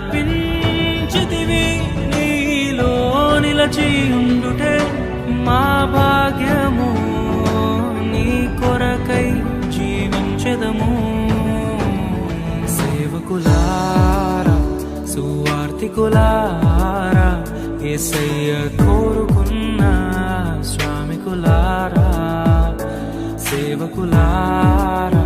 అర్పించితివి నీలో నిలచి ఉండుటే మా భాగ్యము నీ కొరకై జీవించదము. సేవకులారా సువార్తికులారా ఏసయ్య కోరుకున్న స్వామికులారా సేవకులారా